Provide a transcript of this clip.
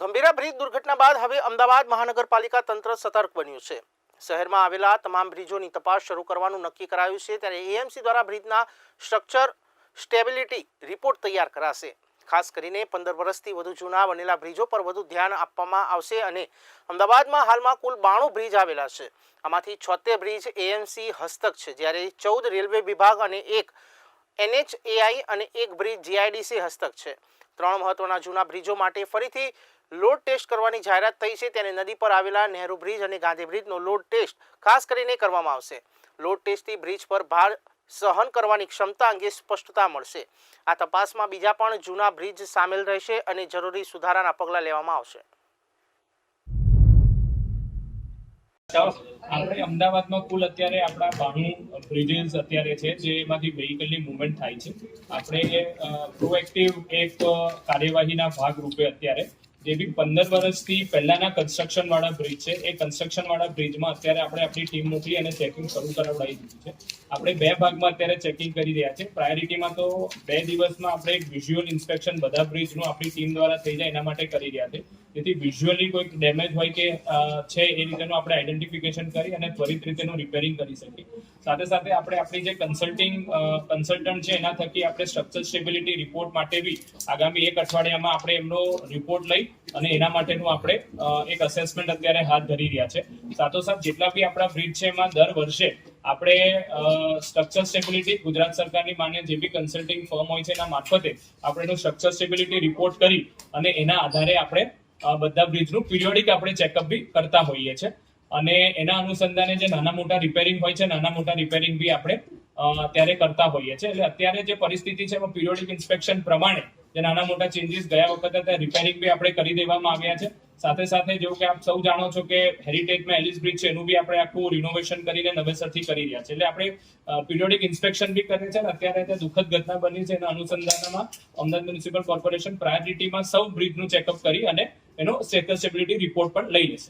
Gambhira bridge દુર્ઘટના બાદ હવે અમદાવાદ મહાનગરપાલિકા તંત્ર સતર્ક બન્યું છે. શહેરમાં આવેલા તમામ બ્રિજોની તપાસ શરૂ કરવાનું નક્કી કરાયું છે, ત્યારે એએમસી દ્વારા બ્રિજના સ્ટ્રક્ચર સ્ટેબિલિટી રિપોર્ટ તૈયાર કરાશે. ખાસ કરીને પંદર વર્ષથી વધુ જૂના બનેલા બ્રિજો પર વધુ ધ્યાન આપવામાં આવશે અને અમદાવાદમાં હાલમાં કુલ બાણું બ્રિજ આવેલા છે. આમાંથી છોતેર બ્રિજ એએમસી હસ્તક છે, જ્યારે ચૌદ રેલવે વિભાગ અને એક એનએચએઆઈ અને એક બ્રિજ જીઆઈડીસી હસ્તક છે. ત્રણ મહત્વના જૂના બ્રિજો માટે ફરીથી લોડ ટેસ્ટ કરવાની જાહેરાત થઈ છે. ત્યારે નદી પર આવેલા નહેરુ બ્રિજ અને ગાંધી બ્રિજનો લોડ ટેસ્ટ ખાસ કરીને કરવામાં આવશે. લોડ ટેસ્ટથી બ્રિજ પર ભાર સહન કરવાની ક્ષમતા અંગે સ્પષ્ટતા મળશે. આ તપાસમાં બીજા પણ જૂના બ્રિજ સામેલ રહેશે અને જરૂરી સુધારાના પગલાં લેવામાં આવશે. આપણે અમદાવાદમાં કુલ અત્યારે આપણા બાણું બ્રિજીસ અત્યારે છે જેમાંથી વેહિકલની મુવમેન્ટ થાય છે. આપણે પ્રોએક્ટિવ એક કાર્યવાહીના ભાગરૂપે અત્યારે જે બી પંદર વર્ષથી પહેલાના કન્સ્ટ્રક્શન વાળા બ્રિજ છે, એ કન્સ્ટ્રક્શન વાળા બ્રિજમાં અત્યારે આપણે આપણી ટીમ મોકલી અને ચેકિંગ શરૂ કરાવડાવી દીધું છે. આપણે બે ભાગમાં અત્યારે ચેકિંગ કરી રહ્યા છે. પ્રાયોરિટીમાં તો બે દિવસમાં આપણે એક વિઝ્યુઅલ ઇન્સ્પેક્શન બધા બ્રિજનું આપણી ટીમ દ્વારા થઈ જાય એના માટે કરી રહ્યા છે. જેથી વિઝ્યુઅલી કોઈક ડેમેજ હોય કે છે એ રીતેનું આપણે આઈડેન્ટિફિકેશન કરી અને ત્વરિત રીતેનું રિપેરિંગ કરી શકીએ. સાથે સાથે આપણે આપણી જે કન્સલ્ટિંગ કન્સલ્ટન્ટ છે, એના થકી આપણે સ્ટ્રક્ચર સ્ટેબિલિટી રિપોર્ટ માટે બી આગામી એક અઠવાડિયામાં આપણે એમનો રિપોર્ટ લઈ અને એના માટેનું આપણે એક અસેસમેન્ટ અત્યારે હાથ ધરી રહ્યા છે. સાથોસાથ જેટલા બી આપણા બ્રિજ છે, એમાં દર વર્ષે આપણે સ્ટ્રક્ચર સ્ટેબિલિટી ગુજરાત સરકારની માન્ય જે બી કન્સલ્ટિંગ ફર્મ હોય છે, એના મારફતે આપણે એનું સ્ટ્રક્ચર સ્ટેબિલિટી રિપોર્ટ કરી અને એના આધારે આપણે બધા બ્રિજનું પિરિયોડિક આપણે ચેકઅપ બી કરતા હોઈએ છે. અને એના અનુસંધાને જે નાના મોટા રિપેરિંગ હોય છે, નાના મોટા રિપેરિંગ બી આપણે અત્યારે ત્યારે કરતા હોઈએ છીએ એટલે અત્યારે જે પરિસ્થિતિ છે, એમાં પિરિયોડિક ઇન્સ્પેક્શન પ્રમાણે જે નાના મોટા ચેન્જીસ ગયા વખતે ત્યાં રિપેરિંગ બી આપણે કરી દેવામાં આવ્યા છે. સાથે સાથે જેવું કે આપ સૌ જાણો છો કે હેરિટેજમાં એલિસ બ્રિજ છે, એનું બી આપણે આખું રિનોવેશન કરીને નવેસરથી કરી રહ્યા છે. એટલે આપણે પિરિયોડિક ઇન્સ્પેક્શન બી કરીએ છે અને અત્યારે ત્યાં દુઃખદ ઘટના બની છે એના અનુસંધાનમાં અમદાવાદ મ્યુનિસિપલ કોર્પોરેશન પ્રાયોરિટીમાં સૌ બ્રિજનું ચેકઅપ કરી અને એનો સ્ટેટસ રિપોર્ટ પણ લઈ લેશે.